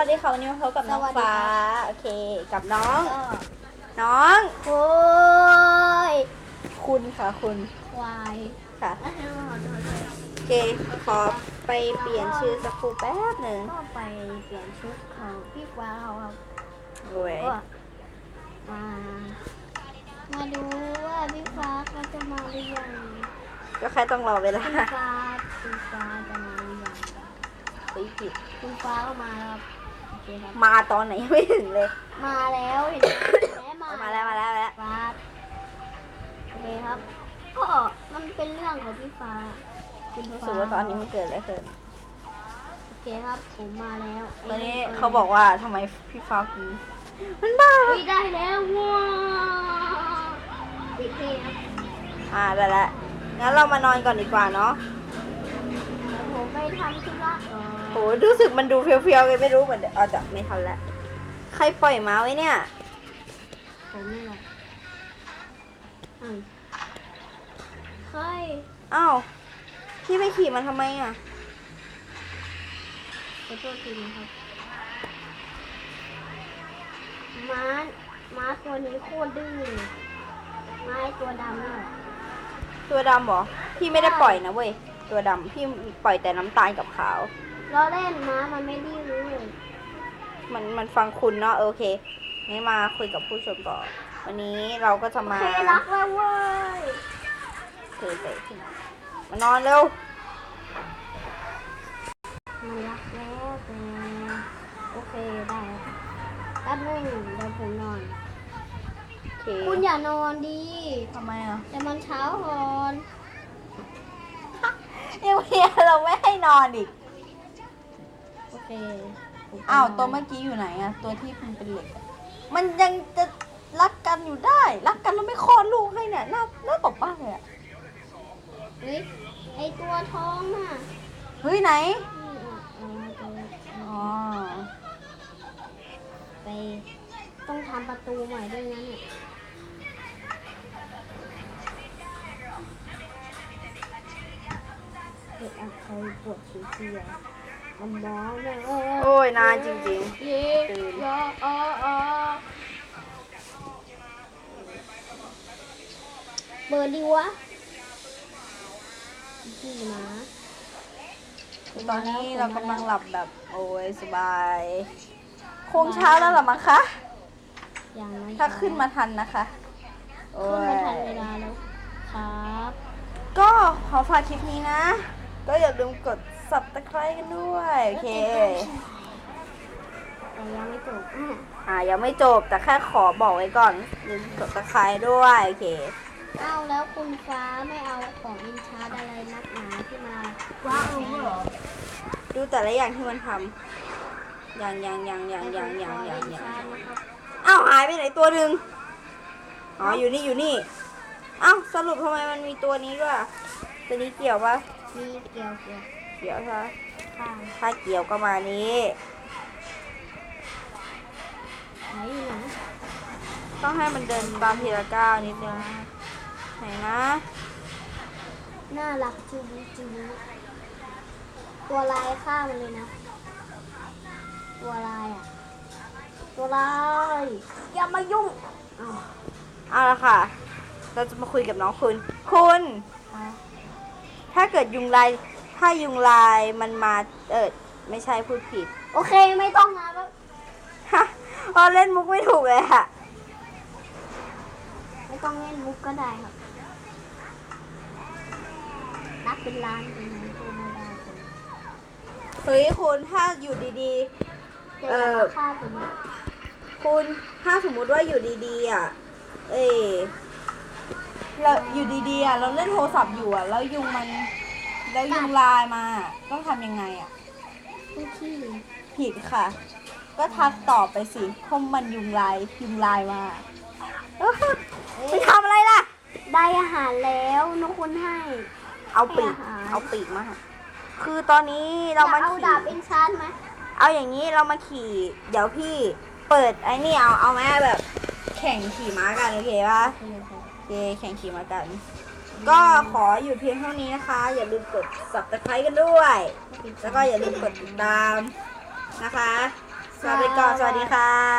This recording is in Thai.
วัสดีค่ะวันนี้มาพบกับน้องสวัสดีฟ้าค่ะโอเค กับน้องก็น้อง โอ้ยคุณค่ะคุณควายค่ะอะให้มาขอโทษด้วยโอเคขอไปเปลี่ยนชื่อสักครู่แป๊บหนึ่งก็ไปเปลี่ยนชุดของพี่ฟ้าเขาครับโอ้ยก็มา มาดูว่าพี่ฟ้าเขาจะมาหรือยังก็แค่ต้องรอเวลาคุณฟ้าคุณฟ้าจะมาหรือยังเฮ้ยผิดคุณฟ้าก็มาแล้วครับโอ เคครับ มาตอนไหนยังไม่ถึงเลย มาแล้วเห็นไหมเอามาแล้วมาแล้วมาแล้วฟ้าโอเคครับก็มันเป็นเรื่องของพี่ฟ้าคุณรู้ฟ้สึกว่าตอนนี้มันเกิดอะไรขึ้นโอเคครับ ผมมาแล้วตอนนี้เขาบอกว่าทำไมพี่ฟ้าคือมันบ้าเฮ้ยได้แล้วว้าวโอเคครับอ่าได้แล้วงั้นเรามานอนก่อนดีกว่าเนาะ เดี๋ยวผมไปทำธุระก่อน โหรู้สึกมันดูเฟี้ยวๆไงไม่รู้เหมือนเดี๋ยวเอาจะไม่ทันแล้ว ใครปล่อยม้าไว้เนี่ยผมนี่แหละอืมใครอ้าวพี่ไปขี่มันทำไมอะ ขอโทษทีนะครับ ม้า ม้าตัวนี้โคตรดื้อเลยม้าไอ้ตัวดำนี่แหละตัวดำเหรอ พี่ไม่ได้ปล่อยนะเว้ย ตัวดำพี่ปล่อยแต่น้ำตาลกับขาว เราเล่นม้ามันไม่ดื้อเลยมันมันฟังคุณเนาะโอเคงั้นมาคุยกับผู้ชมต่อวันนี้เราก็จะโอมาเครักแล้วเว้ยเทเตะขึ้นมามานอนเร็วมันรักแล้วแต่โอเคได้ครับแป๊บนึงเดี๋ยวผมนอน โอเคคุณอย่านอนดีทำไมอะแต่มันเช้าก่อนเดี๋ยวเมียเราไม่ให้นอนอีกโอ เคผมไปอ้าวนนตัวเมื่อกี้อยู่ไหนอะตัวที่มันเป็นเหล็กอะมันยังจะรักกันอยู่ได้ รักกันแล้วไม่คลอดลูกให้เนี่ยน่าน่าตบมากเลยอะเฮ้ยไอตัวท้องน่ะเฮ้ยไหนนี่อะเอามาตัวอ๋อไป ต้องทำประตูใหม่ด้วยนะเนี่ยเด็กอะเคยปวดฉี่เสีย มันมองเนี่ยเโอ้ยนานจริงเย้ยออออเปิดดีวะพี่นะๆตอนนี้เรากำลังหลับแบบโอ้ยสบาย คงเช้าแล้วเหรอมั้งคะอย่างนั้นถ้าขึ้นมาทันนะคะโอ้ขึ้นยมาทันเวลาแล้วครับ ก็ขอฝากคลิปนี้นะ ก็อย่าลืมกด subscribe กันด้วย โอเคแต่ยังไม่จบอะอ่ายังไม่จบแต่แค่ขอบอกไว้ก่อนลืมกด subscribe ด้วยโอเคเอาแล้วคุณฟ้าไม่เอาของอินชาร์ดอะไรนักหนาที่มาว้าวเหรอดูแต่ละอย่างที่มันทำอย่างอย่างอย่างอย่างอย่างอย่างอย่างอย่างนะครับอ้าวหายไปไหนตัวหนึ่งอ๋ออยู่นี่อยู่นี่อ้าวสรุปทำไมมันมีตัวนี้ด้วยอะตัวนี้เกี่ยวปะ มีเกี่ยวเกี่ยวเกี่ยวใช่ปะข้างถ้าเกี่ยวก็มานี้ไหนอยู่ไหนต้องให้มันเดินตามทีละก้าวนิดนึงไหนนะน่ารักจูบูจูบูตัวลายข้ามมันเลยนะ ตัวลายอะ ตัวลายอย่ามายุ่งอ้าวเอาละค่ะ เราจะมาคุยกับน้องคุณ คุณเอา ถ้าเกิดยุงลาย ถ้ายุงลายมันมา เออไม่ใช่พูดผิด โอเคไม่ต้องนะแล้วฮะพอเล่นมุกไม่ถูกเลยค่ะ ไม่ต้องเล่นมุกก็ได้ครับ นับเป็นล้านเป็นล้านตัวไม่ได้เลยเฮ้ยคุณถ้าอยู่ดีเดี๋เอยวอ จะฆ่าผมๆคุณถ้าสมมุติว่าอยู่ดีๆอะ เอ้ย เราอยู่ดีๆอะเราเล่นโทรศัพท์อยู่อะแล้วยุงมัน แล้วยุงลายมา ต้องทำยังไงอะผู้ขี้ผิดค่ะ ก็ทักตอบไปสิเพราะมันยุงลายยุงลายมาเอ้อไปทำอะไรล่ะ ได้อาหารแล้วนกคุณให้ เอาปีกให้อาหารเอาปีกมาค่ะคือตอนนี้เรามาจะเอาขี่ ดาบเอ็นชานไหมเอาอย่างนี้เรามาขี่ เดี๋ยวพี่เปิดไอ้นี่เอาเอาแม่แบบ แข่งขี่ม้ากันโอเคปะโอเค แข่งขี่มากัน ก็ขออยู่เพียงเท่านี้นะคะ อย่าลืมกด subscribe กันด้วย แล้วก็อย่าลืมกดติดตามนะคะลาไปก่อนสวัสดีค่ะ